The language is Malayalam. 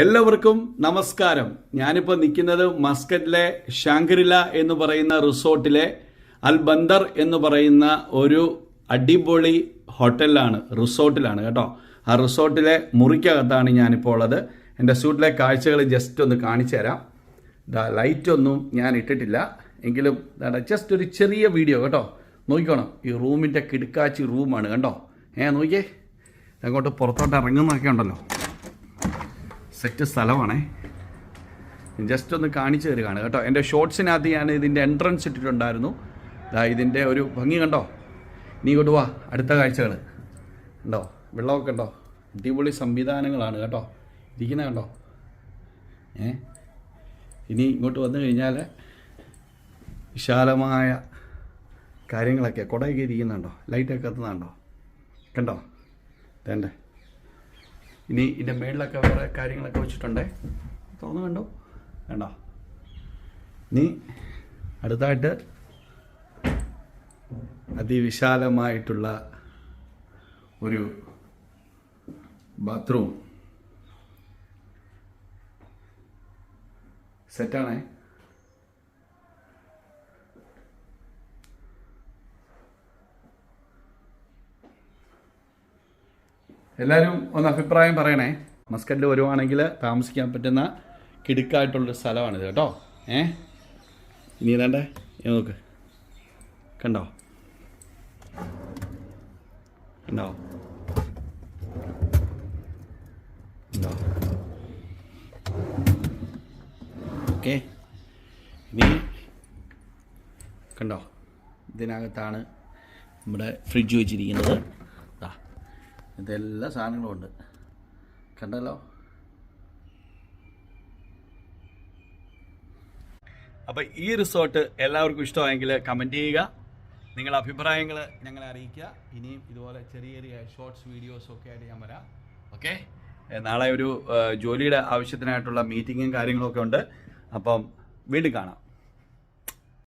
എല്ലാവർക്കും നമസ്കാരം. ഞാനിപ്പോൾ നിൽക്കുന്നത് മസ്കറ്റിലെ ഷാങ്കരില എന്ന് പറയുന്ന റിസോർട്ടിലെ അൽ ബന്ദർ എന്ന് പറയുന്ന ഒരു അടിപൊളി ഹോട്ടലിലാണ് റിസോർട്ടിലാണ് കേട്ടോ. ആ റിസോർട്ടിലെ മുറിക്കകത്താണ് ഞാനിപ്പോൾ ഉള്ളത്. എന്റെ സ്യൂട്ടിലെ കാഴ്ചകൾ ജസ്റ്റ് ഒന്ന് കാണിച്ചു തരാം. ദാ ലൈറ്റ് ഒന്നും ഞാൻ ഇട്ടിട്ടില്ല. എങ്കിലും ജസ്റ്റ് ഒരു ചെറിയ വീഡിയോ കേട്ടോ. നോക്കിക്കോണം. ഈ റൂമിന്റെ കിടുക്കാച്ചി റൂമാണ് കണ്ടോ? ഏ നോക്കിയേ. അങ്ങോട്ട് പുറത്തോട്ട് ഇറങ്ങുന്നൊക്കെ ഉണ്ടല്ലോ. സെറ്റ് സ്ഥലമാണേ. ജസ്റ്റ് ഒന്ന് കാണിച്ചു തരികയാണ് കേട്ടോ. എന്റെ ഷോർട്സിനകത്ത് ഞാൻ ഇതിന്റെ എൻട്രൻസ് ഇട്ടിട്ടുണ്ടായിരുന്നു. ഇതാ ഇതിന്റെ ഒരു ഭംഗി കണ്ടോ? നീ ഇങ്ങോട്ട് വാ അടുത്ത കാഴ്ചകൾ ഉണ്ടോ വെള്ളമൊക്കെ ഉണ്ടോ അടിപൊളി സംവിധാനങ്ങളാണ് കേട്ടോ. ഇരിക്കുന്ന കണ്ടോ? ഏ? ഇനി ഇങ്ങോട്ട് വന്നു കഴിഞ്ഞാൽ വിശാലമായ കാര്യങ്ങളൊക്കെ. കുടയൊക്കെ ഇരിക്കുന്നുണ്ടോ? ലൈറ്റൊക്കെ എത്തുന്നുണ്ടോ കണ്ടോ? വേണ്ടേ ഇനി ഇതിന്റെ മേളിലൊക്കെ വേറെ കാര്യങ്ങളൊക്കെ വെച്ചിട്ടുണ്ടേ. തോന്നു കണ്ടോ? വേണ്ട ഇനി അടുത്തായിട്ട് അതിവിശാലമായിട്ടുള്ള ഒരു ബാത്റൂം സെറ്റാണേ എല്ലാവരും ഒന്ന് അഭിപ്രായം പറയണേ. മസ്കറ്റിൽ വരുവാണെങ്കിൽ താമസിക്കാൻ പറ്റുന്ന കിടുക്കായിട്ടുള്ളൊരു സ്ഥലമാണിത് കേട്ടോ. ഏ? ഇനി ഏതാണ്ടേ? നോക്ക്. കണ്ടോ? കണ്ടോ? കണ്ടോ? ഓക്കെ. ഇനി കണ്ടോ? ഇതിനകത്താണ് നമ്മുടെ ഫ്രിഡ്ജ് വെച്ചിരിക്കുന്നത്. ഇതെല്ലാ സാധനങ്ങളും ഉണ്ട്. കണ്ടല്ലോ? അപ്പോൾ ഈ റിസോർട്ട് എല്ലാവർക്കും ഇഷ്ടമായെങ്കിൽ കമന്റ് ചെയ്യുക. നിങ്ങളുടെ അഭിപ്രായങ്ങൾ ഞങ്ങളെ അറിയിക്കുക. ഇനിയും ഇതുപോലെ ചെറിയ ചെറിയ ഷോർട്സ് വീഡിയോസ് ഒക്കെ ആയിട്ട് ഞാൻ വരാം. ഓക്കെ നാളെ ഒരു ജോലിയുടെ ആവശ്യത്തിനായിട്ടുള്ള മീറ്റിങ്ങും കാര്യങ്ങളൊക്കെ ഉണ്ട്. അപ്പം വീണ്ടും കാണാം.